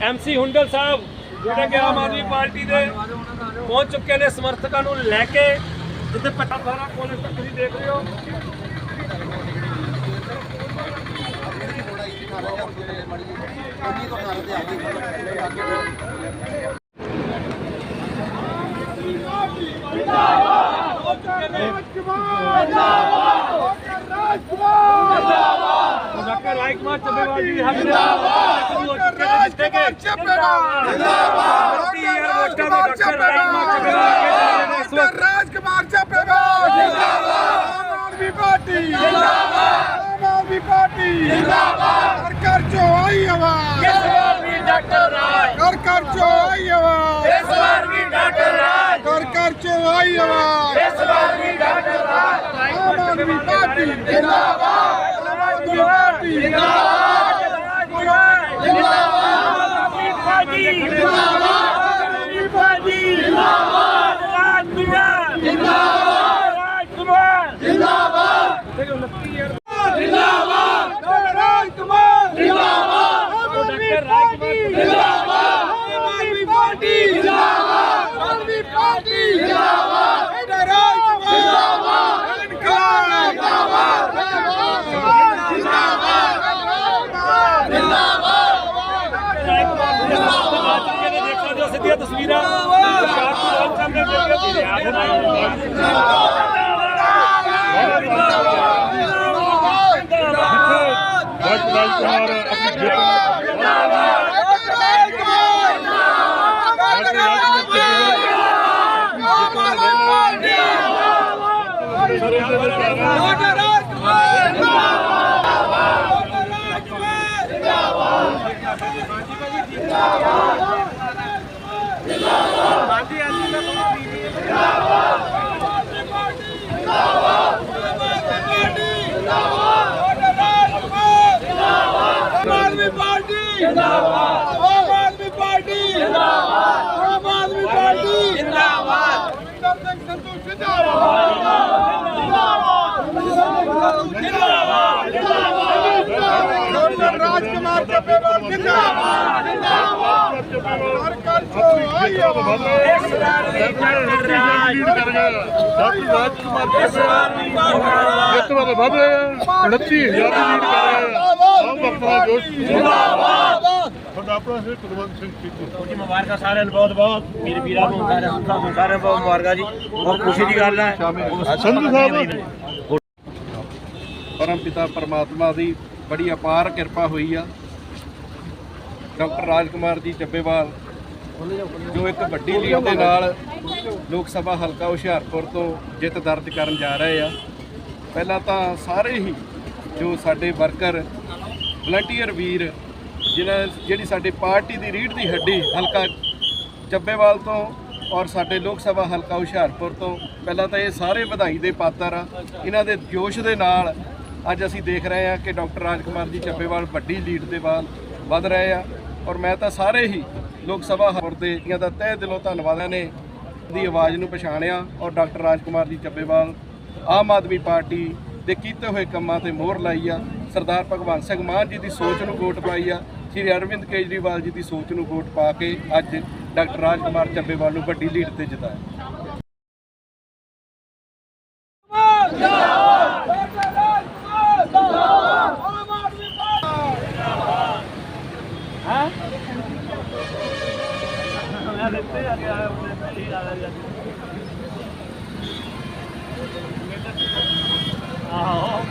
MC Hundal ਸਾਹਿਬ, ਜਿਹੜੇ ਕਿ Aam Aadmi party ਦੇ ਪਹੁੰਚ ਚੁੱਕੇ ਨੇ, ਸਮਰਥਕਾਂ ਨੂੰ ਲੈ ਕੇ ਜਿੱਥੇ ਪੱਟਾ ਸਾਰਾ ਤੱਕ ਤੁਸੀਂ ਦੇਖ ਰਹੇ ਹੋ। ਡਾਕਟਰ ਜੀ ਹੱਕ ਜਿੰਦਾਬਾਦ ਰਾਜ ਕੁਮਾਰ ਚੱਬੇਵਾਲ ਜਿੰਦਾਬਾਦ ਡਾਕਟਰ ਰਾਜਕੁਮਾਰ ਚੱਪੇਵਾਲ ਜਿੰਦਾਬਾਦ ਆਮ ਆਦਮੀ ਪਾਰਟੀ ਜਿੰਦਾਬਾਦ ਆਮ ਆਦਮੀ ਪਾਰਟੀ ਜਿੰਦਾਬਾਦ ਘਰ ਚੋਂ ਆਈ ਆਵਾਜ਼ ਵੀ ਡਾਕਟਰ ਰਾਜ ਘਰ ਘਰ ਚੋਂ ਆਈ ਆਵਾਜ਼ ਇਸ ਵਾਰ ਵੀ ਡਾਕਟਰ ਰਾਜ ਘਰ ਘਰ ਚੋਂ ਆਈ ਆਵਾਜ਼ ਇਸ ਵਾਰ ਵੀ ਡਾਕਟਰ ਰਾਜ ਆਮ ਆਦਮੀ ਪਾਰਟੀ ਜਿੰਦਾਬਾਦ ਆਮ ਆਦਮੀ ਪਾਰਟੀ ਜਿੰਦਾਬਾਦ ਜਿੰਦਾਬਾਦ ਪਾਰਟੀ ਜਿੰਦਾਬਾਦ ਪਾਰਟੀ ਜਿੰਦਾਬਾਦ ਰਾਜ ਕੁਮਾਰ ਜਿੰਦਾਬਾਦ ਰਾਜ ਕੁਮਾਰ ਜਿੰਦਾਬਾਦ ਜਿੰਦਾਬਾਦ ਰਾਜਕੁਮਾਰ ਜਿੰਦਾਬਾਦ ਆਮ ਆਦਮੀ ਪਾਰਟੀ ਜਿੰਦਾਬਾਦ ਆਮ ਆਦਮੀ ਪਾਰਟੀ ਜਿੰਦਾਬਾਦ ਆਮ ਆਦਮੀ ਪਾਰਟੀ ਜਿੰਦਾਬਾਦ ਇਹਦਾ ਰਾਜਕੁਮਾਰ ਜਿੰਦਾਬਾਦ ਇਨਕਲਾਬ ਜਿੰਦਾਬਾਦ ਆ ਚੁੱਕੇ ਨੇ ਦੇਖ ਸਕਦੇ ਹੋ ਸਿੱਧੀਆਂ ਤਸਵੀਰਾਂ ਸ਼ਾਹਪੁਰ ਸਾਹਮਣੇ ਦੇਖ ਰਹੇ ਡਾਕਟਰ ਰਾਜ ਆਦਮੀ ਪਾਰਟੀ ਜਿੰਦਾਬਾਦ। ਆਮ ਆਦਮੀ ਪਾਰਟੀ ਜਿੰਦਾਬਾਦ। ਆਮ ਆਦਮੀ ਪਾਰਟੀ ਜਿੰਦਾਬਾਦ। ਸੁਰਿੰਦਰ ਸਿੰਘ ਸੰਧੂ ਜਿੰਦਾਬਾਦ। ਜਿੰਦਾਬਾਦ। ਜਿੰਦਾਬਾਦ ਰਾਜਕੁਮਾਰ ਚੱਪੇਵਾਲ ਜਿੰਦਾਬਾਦ। ਜਿੰਦਾਬਾਦ ਹਰ ਕਰ ਚੋ ਆਈ ਆਵਾਜ਼ ਲੀਡ ਕਰ ਗਿਆ ਡਾਕਟਰ ਰਾਜ ਕੁਮਾਰ ਜਿੱਤ ਵਾਲੇ ਵੱਧ ਰਹੇ ਆ। 29000 ਦੀ ਲੀਡ ਕਰ ਰਹੇ ਆ ਆਮ ਵਕਤਾਂ ਜੋਸ਼ ਜਿੰਦਾਬਾਦ ਸਾਡਾ ਆਪਣਾ ਸਿਰ ਕੁਲਵੰਤ ਸਿੰਘ ਚੀਤੂ ਜੀ ਮੁਬਾਰਕਾਂ ਸਾਰਿਆਂ ਨੂੰ ਬਹੁਤ ਬਹੁਤ। ਵੀਰ ਵੀਰਾਂ ਨੂੰ ਸਾਰਿਆਂ ਨੂੰ ਤੁਹਾਨੂੰ ਸਾਰਿਆਂ ਨੂੰ ਬਹੁਤ ਮੁਬਾਰਕਾਂ ਜੀ। ਬਹੁਤ ਖੁਸ਼ੀ ਦੀ ਗੱਲ ਹੈ। ਸੰਧੂ ਸਾਹਿਬ। ਪਰਮ ਪਿਤਾ ਪਰਮਾਤਮਾ ਦੀ ਬੜੀ ਅਪਾਰ ਕਿਰਪਾ ਹੋਈ ਆ। ਡਾਕਟਰ ਰਾਜਕੁਮਾਰ ਜੀ ਚੱਬੇਵਾਲ ਜੋ ਇੱਕ ਵੱਡੀ ਲੀਡ ਦੇ ਨਾਲ ਲੋਕ ਸਭਾ ਹਲਕਾ ਹੁਸ਼ਿਆਰਪੁਰ ਤੋਂ ਜਿੱਤ ਦਰਜ ਕਰਨ ਜਾ ਰਹੇ ਆ। ਪਹਿਲਾਂ ਤਾਂ ਸਾਰੇ ਹੀ ਜੋ ਸਾਡੇ ਵਰਕਰ ਵਲੰਟੀਅਰ ਵੀਰ, ਜਿਨ੍ਹਾਂ ਜਿਹੜੀ ਸਾਡੀ ਪਾਰਟੀ ਦੀ ਰੀੜ ਦੀ ਹੱਡੀ ਹਲਕਾ ਚੱਬੇਵਾਲ ਤੋਂ ਔਰ ਸਾਡੇ ਲੋਕ ਸਭਾ ਹਲਕਾ ਹੁਸ਼ਿਆਰਪੁਰ ਤੋਂ, ਪਹਿਲਾਂ ਤਾਂ ਇਹ ਸਾਰੇ ਵਧਾਈ ਦੇ ਪਾਤਰ ਆ। ਇਹਨਾਂ ਦੇ ਜੋਸ਼ ਦੇ ਨਾਲ ਅੱਜ ਅਸੀਂ ਦੇਖ ਰਹੇ ਹਾਂ ਕਿ ਡਾਕਟਰ ਰਾਜਕੁਮਾਰ ਜੀ ਚੱਬੇਵਾਲ ਵੱਡੀ ਲੀਡ ਦੇ ਬਾਅਦ ਵੱਧ ਰਹੇ ਆ ਔਰ ਮੈਂ ਤਾਂ ਸਾਰੇ ਹੀ ਲੋਕ ਸਭਾ ਹਲਕਾ ਦੇ ਇਹਨਾਂ ਦਾ ਤਹਿ ਦਿਲੋਂ ਧੰਨਵਾਦਾਂ ਨੇ ਦੀ ਆਵਾਜ਼ ਨੂੰ ਪਛਾਣਿਆ ਔਰ ਡਾਕਟਰ ਰਾਜਕੁਮਾਰ ਜੀ ਚੱਬੇਵਾਲ ਆਮ ਆਦਮੀ ਪਾਰਟੀ ਦੇ ਕੀਤੇ ਹੋਏ ਕੰਮਾਂ ਤੇ ਮੋਹਰ ਲਾਈ ਆ। ਸਰਦਾਰ ਭਗਵੰਤ ਸਿੰਘ ਮਾਨ ਜੀ ਦੀ ਸੋਚ ਨੂੰ ਵੋਟ ਪਾਈ ਆ, ਸ਼੍ਰੀ ਅਰਵਿੰਦ ਕੇਜਰੀਵਾਲ ਜੀ ਦੀ ਸੋਚ ਨੂੰ ਵੋਟ ਪਾ ਕੇ ਅੱਜ ਡਾਕਟਰ ਰਾਜ ਕੁਮਾਰ ਚੱਬੇਵਾਲ ਨੂੰ ਵੱਡੀ ਲੀਡ ਤੇ ਜਿਤਾਇਆ। ਆਹੋ।